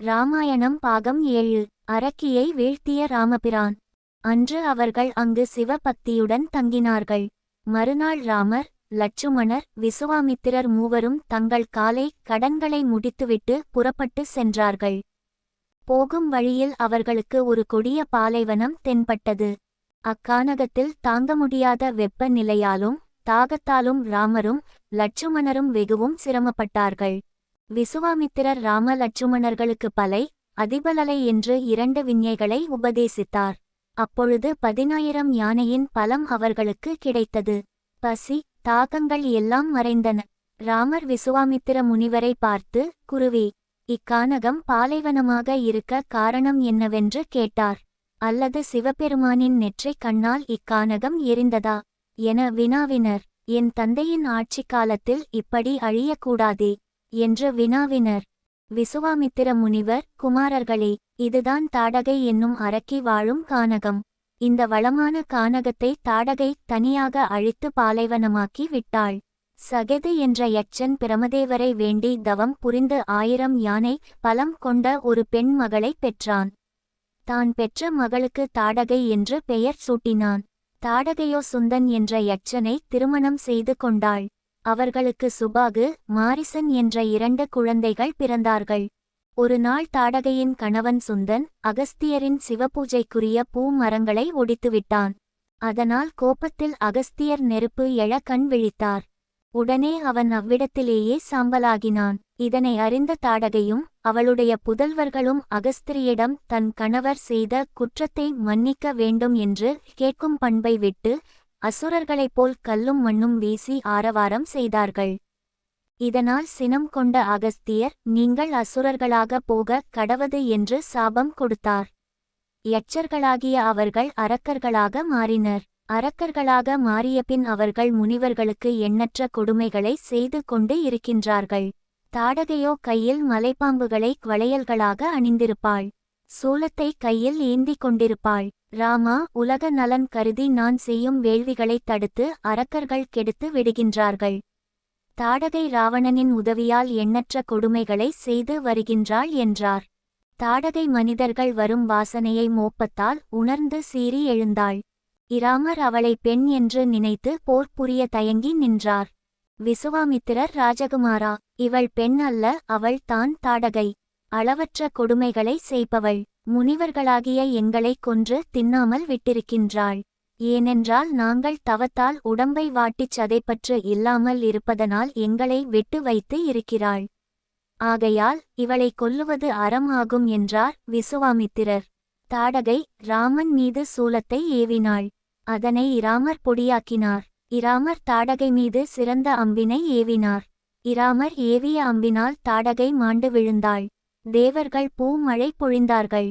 ராமாயணம் பாகம் ஏழு. அரக்கியை வீழ்த்திய ராமபிரான். அன்று அவர்கள் அங்கு சிவபக்தியுடன் தங்கினார்கள். மறுநாள் ராமர் லட்சுமணர் விசுவாமித்திரர் மூவரும் தங்கள் காலை கடன்களை முடித்துவிட்டு புறப்பட்டு சென்றார்கள். போகும் வழியில் அவர்களுக்கு ஒரு கொடிய பாலைவனம் தென்பட்டது. அக்கானகத்தில் தாங்க முடியாத வெப்ப நிலையாலும் தாகத்தாலும் ராமரும் லட்சுமணரும் வெகுவும் சிரமப்பட்டார்கள். விசுவாமித்திரர் ராம லட்சுமணர்களுக்கு பலை அதிபலலை என்று இரண்டு விஞ்ஞைகளை உபதேசித்தார். அப்பொழுது பதினாயிரம் யானையின் பலம் அவர்களுக்கு கிடைத்தது. பசி தாகங்கள் எல்லாம் மறைந்தன. ராமர் விசுவாமித்திர முனிவரை பார்த்து குருவி இக்கானகம் பாலைவனமாக இருக்க காரணம் என்னவென்று கேட்டார். அல்லது சிவபெருமானின் நெற்றைக் கண்ணால் இக்கானகம் எரிந்ததா? என வினாவினர். என் தந்தையின் ஆட்சிக் காலத்தில் இப்படி அழியக்கூடாதே. என்று வினாவினர். விசுவாமித்திர முனிவர் குமாரர்களே இதுதான் தாடகை என்னும் அரக்கி வாழும் கானகம். இந்த வளமான கானகத்தை தாடகை தனியாக அழித்து பாலைவனமாக்கி விட்டாள். சகது என்ற யட்சன் பிரமதேவரை வேண்டி தவம் புரிந்து ஆயிரம் யானை பலம் கொண்ட ஒரு பெண் மகளை பெற்றான். தான் பெற்ற மகளுக்கு தாடகை என்று பெயர் சூட்டினான். தாடகையோ சுந்தன் என்ற யட்சனை திருமணம் செய்து கொண்டாள். அவர்களுக்கு சுபாகு மாரிசன் என்ற இரண்டு குழந்தைகள் பிறந்தார்கள். ஒரு நாள் தாடகையின் கணவன் சுந்தன் அகஸ்தியரின் சிவபூஜைக்குரிய பூ மரங்களை ஒடித்துவிட்டான். அதனால் கோபத்தில் அகஸ்தியர் நெருப்பு எழ கண் விழித்தார். உடனே அவன் அவ்விடத்திலேயே சாம்பலாகினான். இதனை அறிந்த தாடகையும் அவளுடைய புதல்வர்களும் அகஸ்திரியிடம் தன் கணவர் செய்த குற்றத்தை மன்னிக்க வேண்டும் என்று கேட்கும் பண்பை விட்டு அசுரர்களைப் போல் கல்லும் மண்ணும் வீசி ஆரவாரம் செய்தார்கள். இதனால் சினம் கொண்ட அகஸ்தியர் நீங்கள் அசுரர்களாக போக கடவது என்று சாபம் கொடுத்தார். யட்சர்களாகிய அவர்கள் அரக்கர்களாக மாறினர். அரக்கர்களாக மாறியபின் அவர்கள் முனிவர்களுக்கு எண்ணற்ற கொடுமைகளை செய்து கொண்டு இருக்கின்றார்கள். தாடகையோ கையில் மலைப்பாம்புகளை வளையல்களாக அணிந்திருப்பாள். சூலத்தை கையில் ஏந்திக் கொண்டிருப்பாள். ராமா உலக நலன் கருதி நான் செய்யும் வேள்விகளைத் தடுத்து அரக்கர்கள் கெடுத்து விடுகின்றார்கள். தாடகை ராவணனின் உதவியால் எண்ணற்ற கொடுமைகளை செய்து வருகின்றாள் என்றார். தாடகை மனிதர்கள் வரும் வாசனையை மோப்பத்தால் உணர்ந்து சீறி எழுந்தாள். இராமர் அவளை பெண் என்று நினைத்து போர் புரிய தயங்கி நின்றார். விசுவாமித்திரர் ராஜகுமாரா இவள் பெண் அல்ல அவள் தான் தாடகை. அளவற்ற கொடுமைகளை செய்பவள். முனிவர்களாகிய எங்களை கொன்று தின்னாமல் விட்டிருக்கின்றாள். ஏனென்றால் நாங்கள் தவத்தால் உடம்பை வாட்டிச் சதைப்பற்று இல்லாமல் இருப்பதனால் எங்களை விட்டு வைத்து இருக்கிறாள். ஆகையால் இவளை கொல்லுவது அறம் ஆகும் என்றார் விசுவாமித்திரர். தாடகை ராமன் மீது சூலத்தை ஏவினாள். அதனை இராமர் பொடியாக்கினார். இராமர் தாடகை மீது சிறந்த அம்பினை ஏவினார். இராமர் ஏவிய அம்பினால் தாடகை மாண்டு விழுந்தாள். தேவர்கள் பூ மழை பொழிந்தார்கள்.